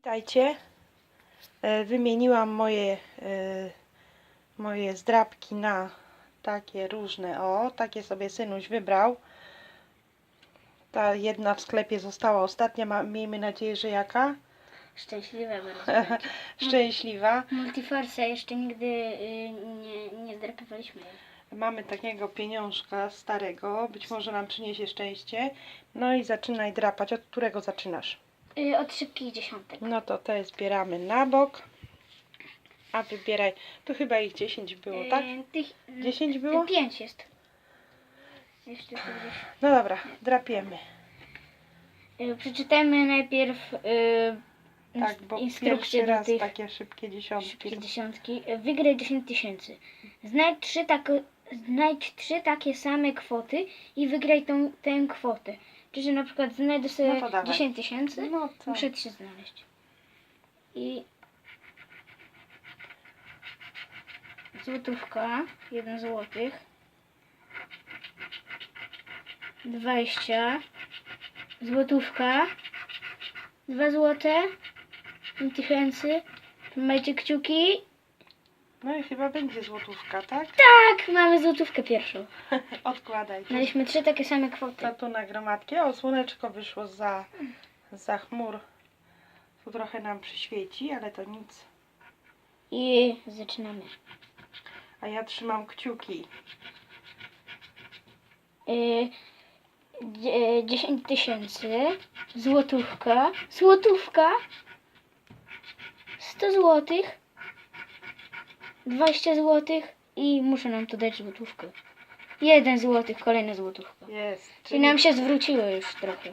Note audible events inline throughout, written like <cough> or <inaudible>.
Witajcie. E, Wymieniłam moje, e, moje zdrabki na takie różne. O, takie sobie synuś wybrał. Ta jedna w sklepie została ostatnia. Ma, miejmy nadzieję, że jaka? Szczęśliwe <laughs> bardzo. Szczęśliwa. Multiforsa jeszcze nigdy y, nie, nie zdrapywaliśmy. Mamy takiego pieniążka starego. Być może nam przyniesie szczęście. No i zaczynaj drapać. Od którego zaczynasz? Y, od szybkich dziesiątek. No to te zbieramy na bok. A wybieraj. Tu chyba ich 10 było, tak? Y, tych, 10 było? Y, pięć jest. Jeszcze tu gdzieś. No dobra, drapiemy. Y, przeczytajmy najpierw y, Tak, bo instrukcję do raz tych takie szybkie dziesiątki. szybkich dziesiątki. Y, Wygraj 10 tysięcy. Znajdź trzy, tak, znajdź trzy takie same kwoty i wygraj tą, tę kwotę. Czyli na przykład znajdę sobie No to dawaj. 10 tysięcy. No to Muszę trzy znaleźć. I złotówka, jeden złotych, dwadzieścia, złotówka, dwa złote, pięć tysięcy, macie kciuki. No i chyba będzie złotówka, tak? Tak, mamy złotówkę pierwszą. <laughs> Odkładaj. Znaleźliśmy trzy takie same kwoty. To tu na gromadkę. O, słoneczko wyszło za, za chmur. Tu trochę nam przyświeci, ale to nic. I zaczynamy. A ja trzymam kciuki. Y, dzie- 10 tysięcy, złotówka, złotówka, 100 złotych, 20 złotych i muszę nam tu dać złotówkę. Jeden złotych, kolejna złotówka. Jest. Czyli nam się zwróciło już trochę.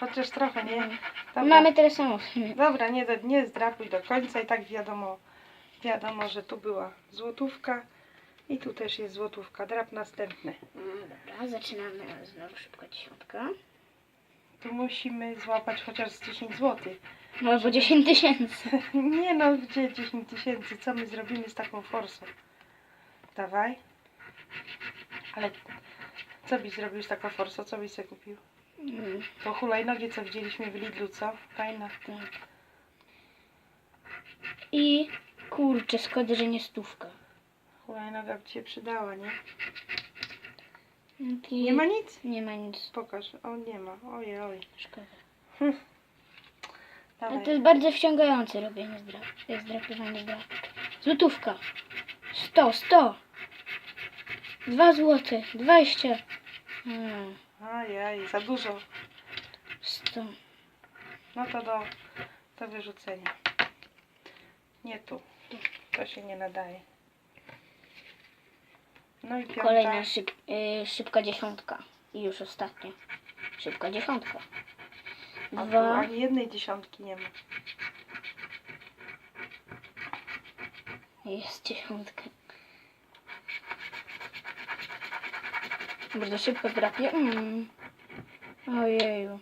Chociaż trochę, nie? Dobra. Mamy tyle samo. <laughs> Dobra, nie, nie zdrapuj do końca i tak wiadomo, wiadomo, że tu była złotówka i tu też jest złotówka. Drap następny. Mm, Dobra, zaczynamy znowu szybko dziesiątka. Tu musimy złapać chociaż z 10 zł. No albo 10 tysięcy. <laughs> Nie no, gdzie 10 tysięcy? Co my zrobimy z taką forsą? Dawaj. Ale co byś zrobił z taką forsą? Co byś sobie kupił? Mm, To hulajnogi, co widzieliśmy w Lidlu, co? Fajna. tak. I kurczę, szkoda, że nie stówka. Hulajnoga by ci się przydała, nie? I Nie ma nic? Nie ma nic. Pokaż. O, nie ma. Ojej, oj. Szkoda. <laughs> Ale to jest bardzo wciągające robienie zdrap. Zdrapywanie. Złotówka. 100, 100. 2 złote. 20. Hmm, Ojej, za dużo. 100. No to do, do wyrzucenia. Nie tu. To się nie nadaje. No i piąta. Kolejna szyb, y, szybka dziesiątka. I już ostatnia. Szybka dziesiątka. A tu Dwa. ani jednej dziesiątki nie ma. Jest dziesiątka. Bardzo szybko zdrapię. Mm. Ojeju.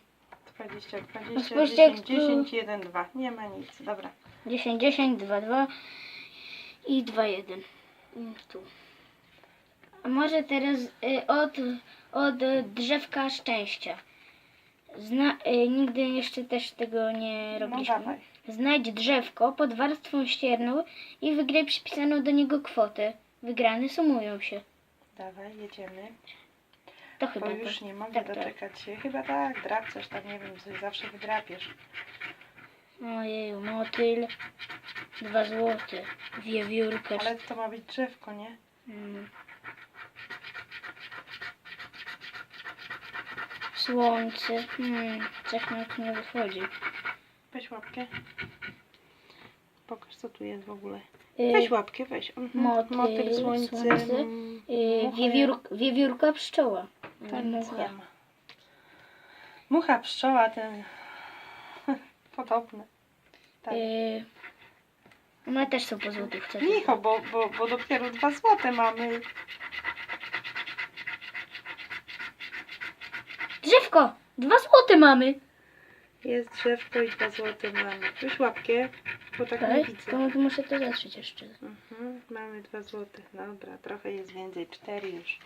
20, No 20, spójrzcie, 10, jak tu- 10, 1, 2. Nie ma nic. Dobra. 10, 10, 2, 2 i 2, 1. I tu. A może teraz y, od, od drzewka szczęścia. Zna, y, nigdy jeszcze też tego nie No robiliśmy. dawaj. Znajdź drzewko pod warstwą ścierną i wygraj przypisaną do niego kwotę. Wygrane sumują się. Dawaj, jedziemy. To chyba Bo już to. nie mogę tak, tak. doczekać się. Chyba tak, drap coś tam, nie wiem, coś zawsze wydrapiesz. Ojeju, motyl. Dwa złote. Wiewiórka. Ale to ma być drzewko, nie? Mm. Słońce. Hmm, coś mi tu nie wychodzi. Weź łapkę. Pokaż, co tu jest w ogóle. Y, Weź łapkę, weź. Mhm. motyl, Motyl, słońce. słońce, mm, y, mucha, wiewiórka, wiewiórka pszczoła. Ten Mucha. nie ma. Mucha, pszczoła, ten... <laughs> Podobne. Tak. Y, one też są po złotówce. Micho, bo, bo, bo dopiero dwa złote mamy. Drzewko! Dwa złote mamy! Jest drzewko i dwa złote mamy. Weź łapkę, bo tak nie widzę. to muszę to zatrzeć jeszcze. Mhm, mamy dwa złote. Dobra, trochę jest więcej. Cztery już.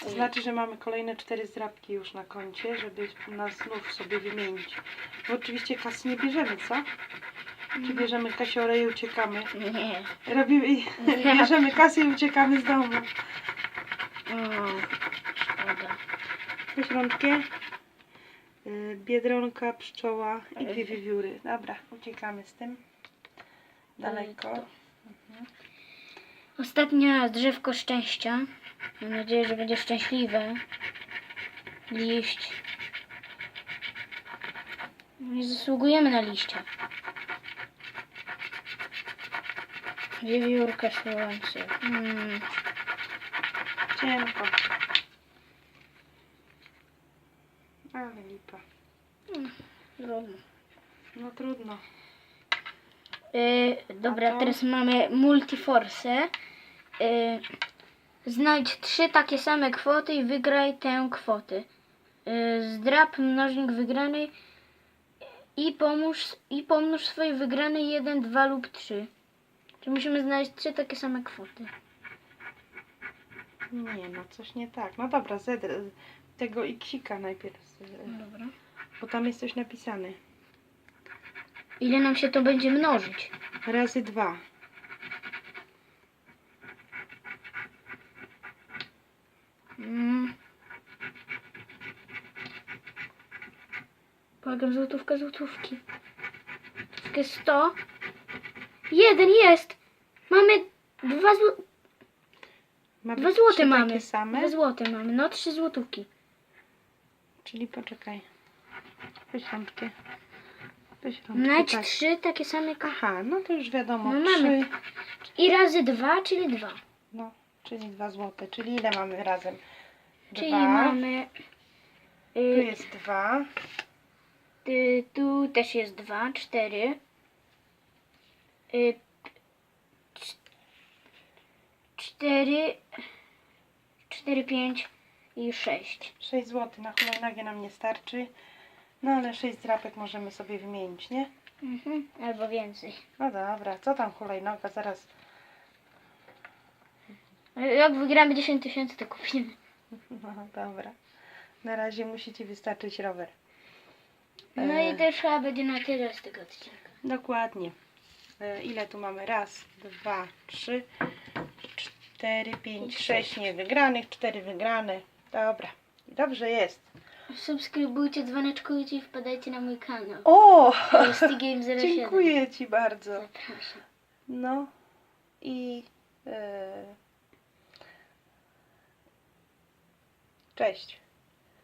To znaczy, że mamy kolejne cztery zdrabki już na koncie, żeby nas znów sobie wymienić. Bo oczywiście kasy nie bierzemy, co? Czy bierzemy kasiorę i uciekamy? Nie. Robimy, <laughs> bierzemy kasę i uciekamy z domu. O, szkoda. Weź rączkę. Y, Biedronka, pszczoła i dwie wiewióry. Dobra, uciekamy z tym. Daleko. Ostatnia drzewko szczęścia. Mam nadzieję, że będzie szczęśliwe. Liść. Nie zasługujemy na liścia. Wiewiórka słońce. Hmm. Cienko. Ale lipa. trudno. No trudno. Yy, dobra, A to? teraz mamy multiforce. Yy, znajdź trzy takie same kwoty i wygraj tę kwotę. Yy, zdrab mnożnik wygranej i pomóż, i pomnóż swoje wygrane 1, 2 lub 3. Czy musimy znaleźć trzy takie same kwoty? Nie, no coś nie tak. No dobra, zedr tego iksika najpierw. z- Dobra. Bo tam jest coś napisane. Ile nam się to będzie mnożyć? Razy dwa. Mm. Błagam, złotówka, złotówki. Złotówkę 100. Jeden jest! Mamy dwa, zł... Ma dwa być złote trzy mamy. same? Dwa złote mamy, no trzy złotówki. Czyli poczekaj. Weź rączkę. Weź rączkę. Znajdź tak. trzy takie same ka- Aha, no to już wiadomo. No trzy. mamy. I razy dwa, czyli dwa. No, czyli dwa złote. Czyli ile mamy razem? Czyli dwa. mamy... Tu Y, jest dwa. y, tu też jest dwa, cztery. Y, 4, 4, 5 i 6. 6 zł na hulajnogie nam nie starczy. No ale 6 drapek możemy sobie wymienić, nie? Mhm, albo więcej. No dobra, co tam hulajnoga? Zaraz. Jak wygramy 10 tysięcy, to kupimy. <laughs> No dobra. Na razie musi Ci wystarczyć rower. No e... i też chyba będzie na tyle z tego odcinka. Dokładnie. E, ile tu mamy? Raz, dwa, trzy cztery, pięć, sześć niewygranych, cztery wygrane. Dobra. Dobrze jest. Subskrybujcie, dzwoneczkujcie i wpadajcie na mój kanał. O! Tasty Game <laughs> 07. Dziękuję Ci bardzo. Zapraszam. No i e... cześć.